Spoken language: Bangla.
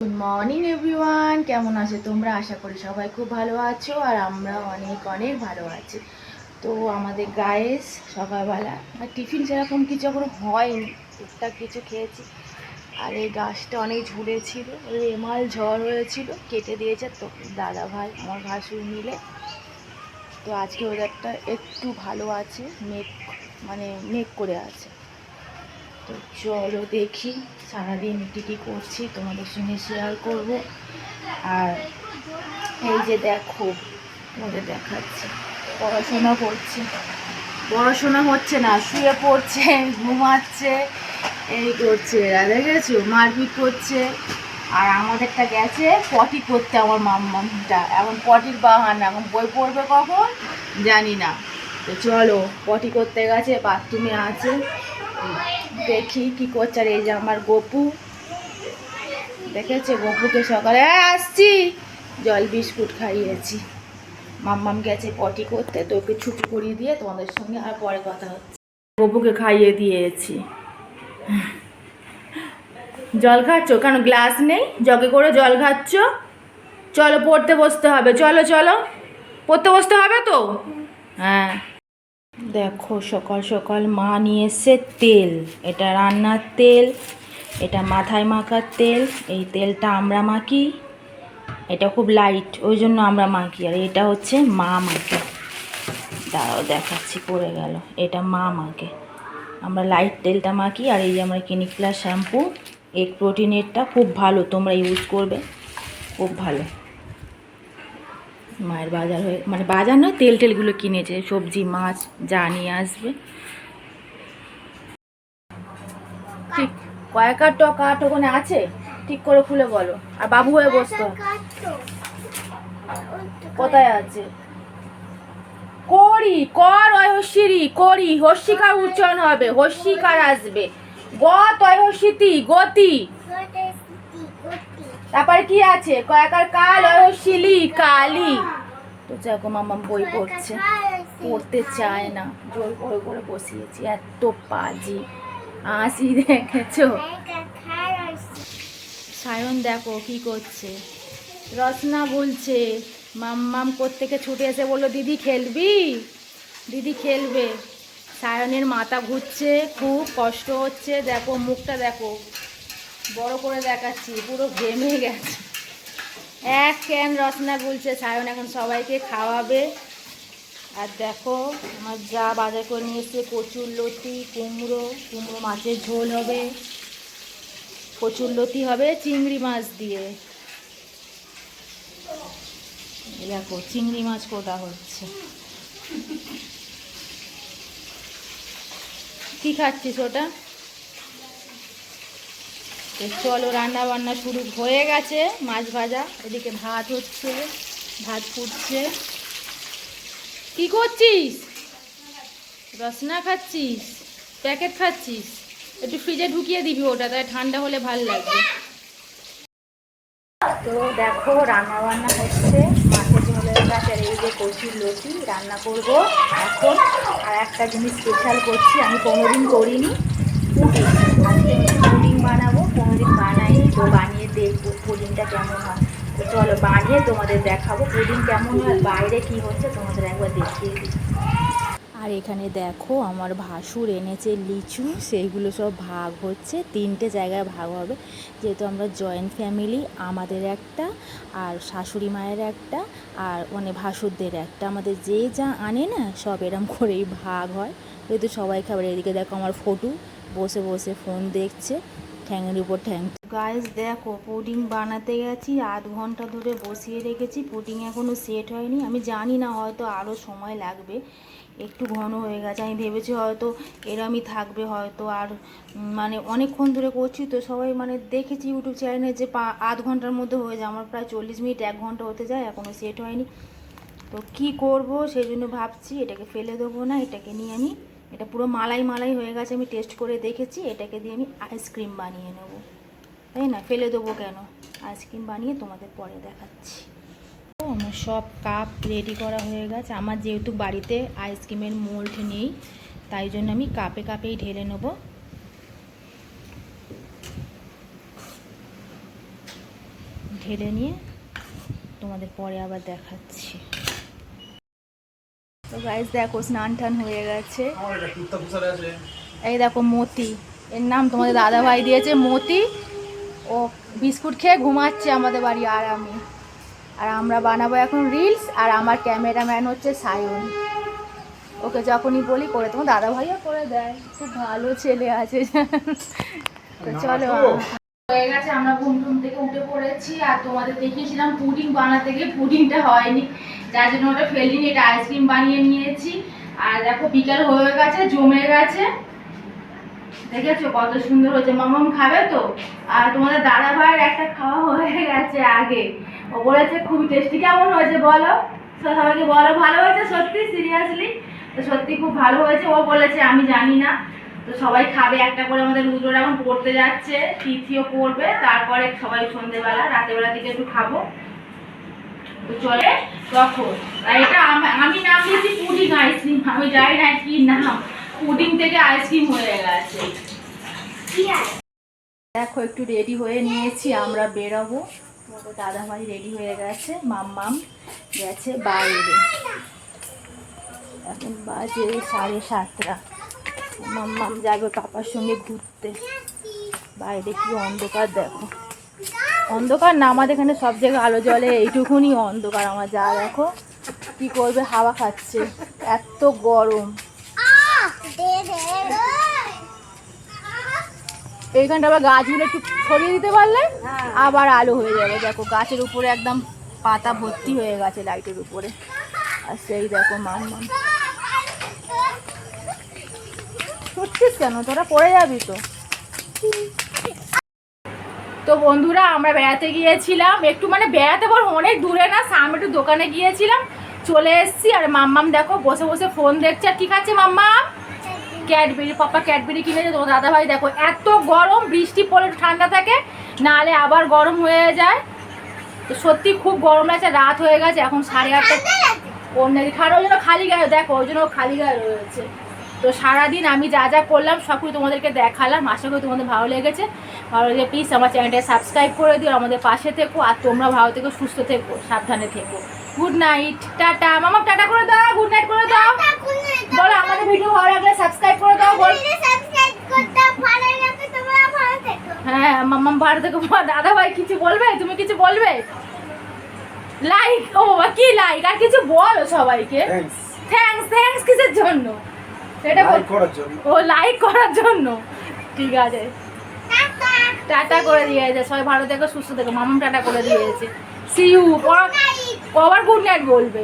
গুড মর্নিং এভরিওয়ান কেমন আছো তোমরা? আশা করি সবাই খুব ভালো আছো আর আমরা অনেক অনেক ভালো আছি। তো আমাদের গায়েস সকালবেলা টিফিন সেরকম কিছু এখনও হয়নি। টুকটাক কিছু খেয়েছি। আর এই গাছটা অনেক ঝুলেছিল রেমাল ঝড় হয়েছিল, কেটে দিয়েছে তো দাদা ভাই, আমার ভাসুর মিলে। তো আজকে ওদেরটা একটু ভালো আছে, মেঘ মানে মেঘ করে আছে। তো চলো দেখি, সারাদিন কী কী করছি, তোমাদের সঙ্গে শেয়ার করব। আর এই যে দেখো, তোমাদের দেখাচ্ছি। পড়াশোনা করছে। পড়াশোনা হচ্ছে না, শুয়ে পড়ছে, ঘুমাচ্ছে, এই করছে এরা দেখেছ মারপিট করছে। আর আমাদেরটা গেছে পটি করতে আমার মাম্মামটা। এখন পটির বাহানা, এখন বই পড়বে কখন? জানি না। তো চলো পটি করতে গেছে বাথরুমে আছে। দেখি কি করছে আর এই যে আমার গপু। দেখেছে গপুকে সকালে "এই আসছি। জল বিস্কুট খাইয়েছি। মাম্মাম গেছে পটি করতে, তো ওকে ছুটি করিয়ে দিয়ে তোমাদের সঙ্গে আর পরে কথা হচ্ছে। গপুকে খাইয়ে দিয়েছি। জল খাচ্ছ? কেন গ্লাস নেই? জগে করে জল খাচ্ছ? চলো, পড়তে বসতে হবে। চলো চলো। পড়তে বসতে হবে তো? হ্যাঁ। দেখো, সকাল সকাল মা নিয়ে তেল। এটা রান্নার তেল, এটা মাথায় মাখার তেল, এই তেলটা আমরা মাখি। এটা খুব লাইট ওই জন্য আমরা মাখি। আর এটা হচ্ছে মা মাখে। দাঁড়াও, দেখাচ্ছি, পড়ে গেল। এটা মা মাখে। আমরা লাইট তেলটা মাখি, আর এই যে আমরা ক্লিনিক শ্যাম্পু এগ প্রোটিনেরটা খুব ভালো, তোমরা ইউজ করবে। খুব ভালো। মায়ের বাজার হয়ে মানে বাজার নয় তেল টেলগুলো কিনেছে। সবজি, মাছ, যা নিয়ে আসবে। ঠিক কয়েকার টকা ওখানে আছে। ঠিক করে খুলে বলো। আর বাবু হয়ে বসতে। কোথায় আছে? করি, কর ঐহস্যিরি করি। হস্যিকার উচ্চারণ হবে হস্যিকার আসবে। গত ঐহস্যিতি গতি। তারপরে কি আছে? কয়েকার কাল শিলি কালি। তো দেখো মামা বই পড়ছে পড়তে চায় না। জোর করে করে বসিয়েছি এত পাজি। হাসি দেখেছ? সায়ন দেখো কি করছে। রসনা বলছে মাম্মাম কোত্থেকে ছুটে এসে বলল দিদি খেলবি? দিদি খেলবে। সায়নের মাথা ঘুরছে খুব কষ্ট হচ্ছে। দেখো মুখটা দেখো। বড় করে দেখাচ্ছি, পুরো ঘেমে গেছে। এক ক্যান রসনা গুলছে, সায়ন এখন সবাইকে খাওয়াবে। আর দেখো, আমার যা বাজার করে নিয়ে এসছে, কচুর লতি, কুমড়ো কুমড়ো মাছের ঝোল হবে। কচুর লতি হবে চিংড়ি মাছ দিয়ে। দেখো, চিংড়ি মাছ কোটা হচ্ছে। কি খাচ্ছিস ওটা? তো চলো রান্না বান্না শুরু হয়ে গেছে। মাছ ভাজা, এদিকে ভাত হচ্ছে, ভাত ফুটছে। কি করছিস? রসনা খাচ্ছিস? প্যাকেট খাচ্ছিস? একটু ফ্রিজে ঢুকিয়ে দিবি ওটা তাই ঠান্ডা হলে ভালো লাগবে। তো দেখো, রান্না বান্না হচ্ছে। মাছের ঝোলের কাছে এই যে কচুর লতি, রান্না করব এখন। আর একটা জিনিস স্পেশাল করছি, আমি কোনোদিন করিনি। পুডিং আজকে পুডিং বানাবো। তো বানিয়ে দেখব পুডিংটা কেমন হয়। তো চলো বানিয়ে তোমাদের দেখাবো পুডিং কেমন হয়, বাইরে কি হচ্ছে তোমাদের একবার দেখিয়ে দিই। আর এখানে দেখো আমার ভাসুর এনেছে লিচু, সেইগুলো সব ভাগ হচ্ছে, তিনটে জায়গায় ভাগ হবে। যেহেতু আমরা জয়েন্ট ফ্যামিলি আমাদের একটা আর শাশুড়ি মায়ের একটা আর মানে ভাসুরদের একটা। আমাদের যে যা আনে না, সব এরম করেই ভাগ হয়। যেহেতু সবাই খাবার এদিকে দেখো আমার ফটো বসে বসে ফোন দেখছে। ঠ্যাঙের উপর ঠ্যাং। গাইস দেখো পুডিং বানাতে গেছি, আধ ঘণ্টা ধরে বসিয়ে রেখেছি পুডিং এখনও সেট হয়নি। আমি জানি না হয়তো আরও সময় লাগবে, একটু ঘন হয়ে গেছে। আমি ভেবেছি হয়তো এরমই থাকবে হয়তো, আর মানে অনেকক্ষণ ধরে করছি তো সবাই মানে দেখেছি ইউটিউব চ্যানেলে যে পা, আধ ঘণ্টার মধ্যে হয়ে যায়। আমার প্রায় চল্লিশ মিনিট, এক ঘণ্টা হতে যায় এখনও সেট হয়নি। তো কি করব সেই জন্য ভাবছি, এটাকে ফেলে দেবো না, এটাকে নিয়ে আমি এটা পুরো মালাই মালাই হয়ে গেছে, আমি টেস্ট করে দেখেছি, এটাকে দিয়ে আমি আইসক্রিম বানিয়ে নেব। তাই না? ফেলে দেবো কেন? আইসক্রিম বানিয়ে তোমাদের পরে দেখাচ্ছি। তো আমার সব কাপ রেডি করা হয়ে গেছে। আমার যেহেতু বাড়িতে আইসক্রিমের মোল্ড নেই, তাই জন্য আমি কাপে কাপেই ঢেলে নেব। ঢেলে নিয়ে তোমাদের পরে আবার দেখাচ্ছি। তো গাইজ দেখো স্নান টান হয়ে গেছে। এই দেখো মতি। এর নাম তোমাদের দাদা ভাই দিয়েছে মতি। ও বিস্কুট খেয়ে ঘুমাচ্ছে আমাদের বাড়ি আর আমি আর আমরা বানাবো এখন রিলস আর আমার ক্যামেরাম্যান হচ্ছে সায়ন। ওকে যখনই বলি করে তোমার দাদা ভাইও করে দেয়। খুব ভালো ছেলে আছে। তো চলো হয়ে গেছে, আমরা ঘুম টুম থেকে উঠে পড়েছি আর তোমাদের দেখিয়েছিলাম পুডিং বানাতে গিয়ে পুডিংটা হয়নি। যার জন্য ওটা ফেলিনি, এটা আইসক্রিম বানিয়ে নিয়েছি। আর দেখো বিকাল হয়ে গেছে, জমে গেছে। দেখেছ কত সুন্দর হয়েছে, মামাম খাবে তো? আর তোমাদের দাদা ভাইয়ের একটা খাওয়া হয়ে গেছে আগে। ও বলেছে খুব টেস্টি কেমন হয়েছে বলো? সবাইকে বলো, ভালো হয়েছে সত্যি? সিরিয়াসলি সত্যি খুব ভালো হয়েছে। ও বলেছে, আমি জানি না। তো সবাই খাবে একটা করে আমাদের রুজোর এখন পড়তে যাচ্ছে, তিথিও পড়বে, তারপরে সবাই সন্ধেবেলা, রাতেবেলা থেকে একটু খাব। তো চলে তখন এটা আমি নাম দিয়েছি পুডিং আইসক্রিম আমি জানি না কি নাম। পুডিং থেকে আইসক্রিম হয়ে গেছে। দেখো, একটু রেডি হয়ে নিয়েছি, আমরা বেরোবো। দাদা ভাই রেডি হয়ে গেছে, মাম্মাম গেছে বাইরে। এখন বাজে সাড়ে সাতটা। মাম্মাম যাবে পাপার সঙ্গে ঘুরতে। বাইরে কি অন্ধকার দেখো। অন্ধকার না, আমাদের এখানে সব জায়গায় আলো জ্বলে, এইটুকুনি অন্ধকার আমার যা দেখো। কি করবে, হাওয়া খাচ্ছে। এত গরম। এইখানটা আবার গাছগুলো একটু ছড়িয়ে দিতে পারলে, আবার আলো হয়ে যাবে। দেখো, গাছের উপরে একদম পাতা ভর্তি হয়ে গেছে লাইটের উপরে। আর সেই দেখো মাম মাম ছুটছিস কেন? তোরা পড়ে যাবি তো। তো বন্ধুরা আমরা বেড়াতে গিয়েছিলাম। একটু মানে বেড়াতে বল অনেক দূরে না সামনে একটু দোকানে গিয়েছিলাম। চলে এসেছি আর মাম্মাম দেখো বসে বসে ফোন দেখছে। আর কি খাচ্ছে মাম্মাম? ক্যাডবেরি পাপা ক্যাডবেরি কিনেছে। তোমার দাদাভাই দেখো এত গরম বৃষ্টি পড়লে একটু ঠান্ডা থাকে নাহলে আবার গরম হয়ে যায়। তো সত্যি খুব গরম লাগছে রাত হয়ে গেছে এখন সাড়ে আটটা অন্য খারাপ ওই জন্য খালি গায়ে দেখো ওই জন্য খালি গায়ে রয়েছে। তো সারাদিন আমি যা যা করলাম সব কিছু তোমাদেরকে দেখালাম। আশা করি তোমাদের ভালো লেগেছে। ভালো লেগে প্লিজ আমার চ্যানেলটা সাবস্ক্রাইব করে দিও আমাদের পাশে থেকো আর তোমরা ভালো থেকো সুস্থ থেকো সাবধানে থেকো। গুড নাইট টাটা। মামা টাটা করে দাও গুড নাইট করে দাও। বলো আমাদের ভিডিও ভালো লাগলে সাবস্ক্রাইব করে দাও বল। হ্যাঁ মাম্মাম ভালো থেকো। দাদা ভাই কিছু বলবে? তুমি কিছু বলবে? লাইক ও বাবা কি লাইক আর কিছু বলো সবাইকে। থ্যাঙ্কস থ্যাঙ্কস থ্যাঙ্কস কিসের জন্য? সেটা ও লাইক করার জন্য। ঠিক আছে। টাটা করে দিয়েছে। সবাই ভালো থেকো সুস্থ থেকো। মামাম টাটা করে দিয়েছে। সি ইউ কবার গুড নাইট বলবে।